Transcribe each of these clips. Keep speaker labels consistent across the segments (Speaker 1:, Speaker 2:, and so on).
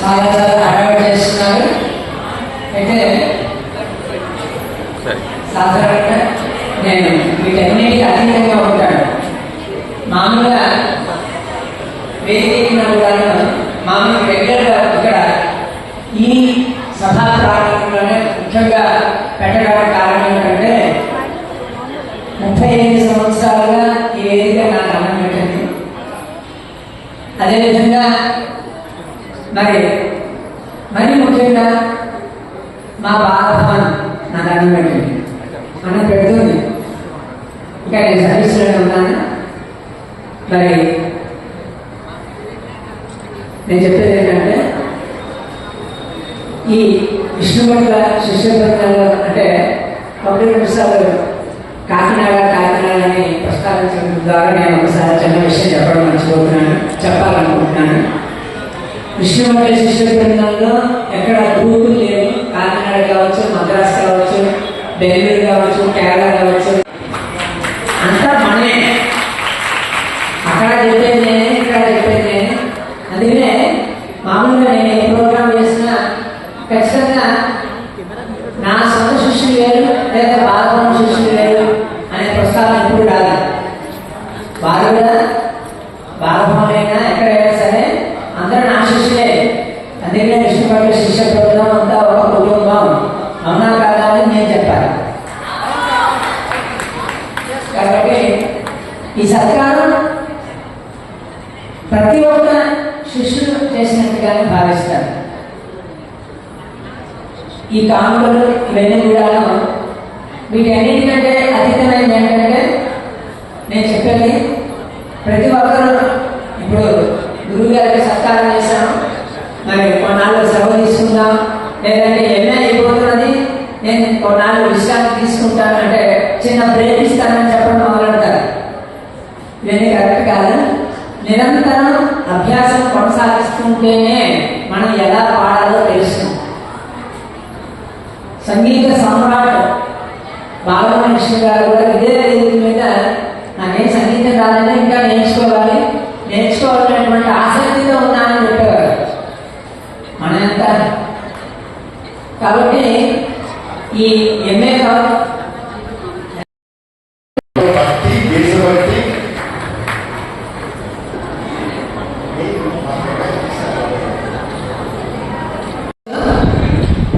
Speaker 1: చాలా చాలా హడావిడి చేస్తున్నారు. అయితే సాధారణంగా నేను వీటన్నిటికీ అతీతంగా ఉంటాను. మామూలుగా వేదిక కూడా మామూలుగా రెగ్యులర్గా ఇక్కడ ఈ సభా ప్రారంభంలోనే ముఖ్యంగా పెట్టడానికి కారణం ఏంటంటే ముప్పై ఐదు సంవత్సరాలుగా ఈ వేదిక నాకు అదేవిధంగా మరి మరి ముఖ్యంగా మా బాధభావం నాకు అన్నం పెట్టింది అన్నం పెడుతుంది. ఇంకా నేను సర్వీస్లోనే ఉన్నాను? మరి నేను చెప్పేది ఏంటంటే ఈ విష్ణుమట్ల శిష్యపట్నంలో అంటే పబ్లిక్ విషయాలు కాకినాడ కాకినాడ అని ప్రస్తావించడం ద్వారా నేను ఒకసారి చిన్న విషయం చెప్పడం మర్చిపోతున్నాను చెప్పాలనుకుంటున్నాను. విష్ణుమట్ల శిష్యపట్నంలో ఎక్కడ గ్రూపులు లేవు. కాకినాడ కావచ్చు మద్రాసు కావచ్చు బెంగళూరు కావచ్చు కేరళ కావచ్చు అంతా మనమే అక్కడ చెప్పేది నేనే ఇక్కడ చెప్పేది నేనే అందుకనే మామూలుగా నేను ఏ ప్రోగ్రామ్ చేసినా ఖచ్చితంగా నా సొంత శిష్యులు వేరు లేదా బాలభవన శిష్యులు వేరు అనే ప్రస్తావన ఎప్పుడు రాదు వారు కూడా బాలభవన్ అయినా ఎక్కడైనా సరే అందరూ నా శిష్యులే నిన్న విష్ణుపట్ల శిష్య బృందం అంతా ఒక కుటుంబం. అవునా కాదా అని నేను చెప్పాలి. కాబట్టి ఈ సత్కారం ప్రతి ఒక్క శిష్యులు చేసినట్టుగానే భావిస్తారు. ఈ కానుకలు ఇవన్నీ కూడా వీటన్నిటికంటే అతీతమైనది ఏంటంటే నేను చెప్పేది ప్రతి ఒక్కరూ ఇప్పుడు గురువు గారికి సత్కారం చేశాను. మరి కొన్నాళ్ళు సెలవు తీసుకుందాం లేదంటే ఎంఏ అయిపోతున్నది నేను కొన్నాళ్ళు విశ్రాంతి తీసుకుంటాను అంటే చిన్న బ్రేక్ ఇస్తానని చెప్పడం మొదలెడతారు. ఇవన్నీ కరెక్ట్ కాదా. నిరంతరం అభ్యాసం కొనసాగిస్తుంటేనే మనం ఎలా పాడాలో తెలుస్తుంది సంగీత సమ్రాట్ బాలకృష్ణ గారు కూడా ఇదే వేదిక మీద నాకేం సంగీతం రాదని ఇంకా నేర్చుకోవాలి నేర్చుకోవాలనేటువంటి ఆసక్తితో ఉన్నానని చెప్పేవారు మన ఎంత కాబట్టి ఈ ఎంఏ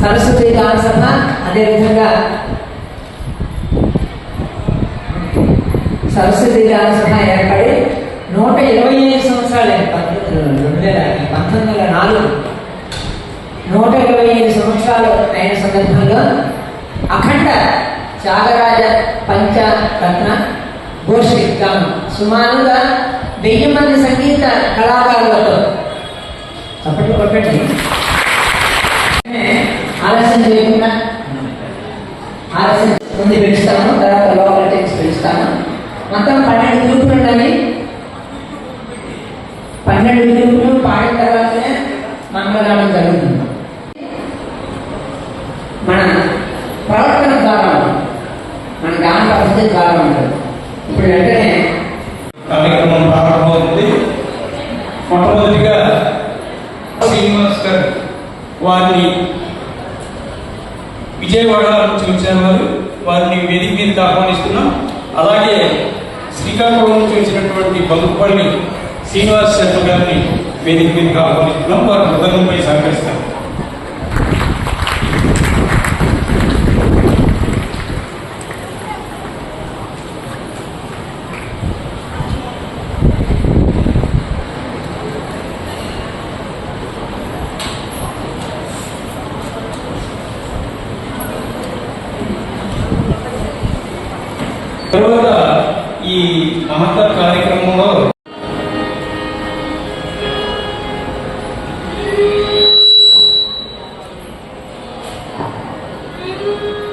Speaker 1: సరస్వతి గాన సభ అదేవిధంగా సరస్వతి గాన సభ ఏర్పడి నూట ఇరవై ఐదు సంవత్సరాలు పంతొమ్మిది రెండు వేల పంతొమ్మిది వందల నాలుగు. నూట ఇరవై ఐదు సంవత్సరాలు అయిన సందర్భంలో అఖండ త్యాగరాజ పంచరత్న గోష్ఠి గానం సుమారుగా వెయ్యి మంది సంగీత కళాకారులతో. చప్పట్లు కొట్టండి. ఆలస్యం చేయకుండా ఆలస్యం ముందు పిలుస్తాను తర్వాత లోపల టెక్స్ పిలుస్తాను. మొత్తం పన్నెండు గ్రూపులు ఉన్నాయి పన్నెండు గ్రూపులు పాడిన తర్వాతనే మంగళగానం జరుగుతుంది మన ప్రవర్తన ద్వారా ఉంటుంది. మన అనేది పద్ధతి ద్వారా ఇప్పుడు వెంటనే
Speaker 2: కార్యక్రమం ప్రారంభమవుతుంది. మొట్టమొదటిగా శ్రీనివాస్ గారు వారిని విజయవాడ నుంచి వచ్చిన వారు వారిని వేదిక మీదకి ఆహ్వానిస్తున్నాం. అలాగే శ్రీకాకుళం నుంచి వచ్చినటువంటి బలుపల్లి శ్రీనివాస్ శర్మ గారిని వేదిక మీదకి ఆహ్వానిస్తున్నాం. వారు హృదయంపై సహకరిస్తారు. తర్వాత ఈ మహత్త కార్యక్రమంలో Thank you.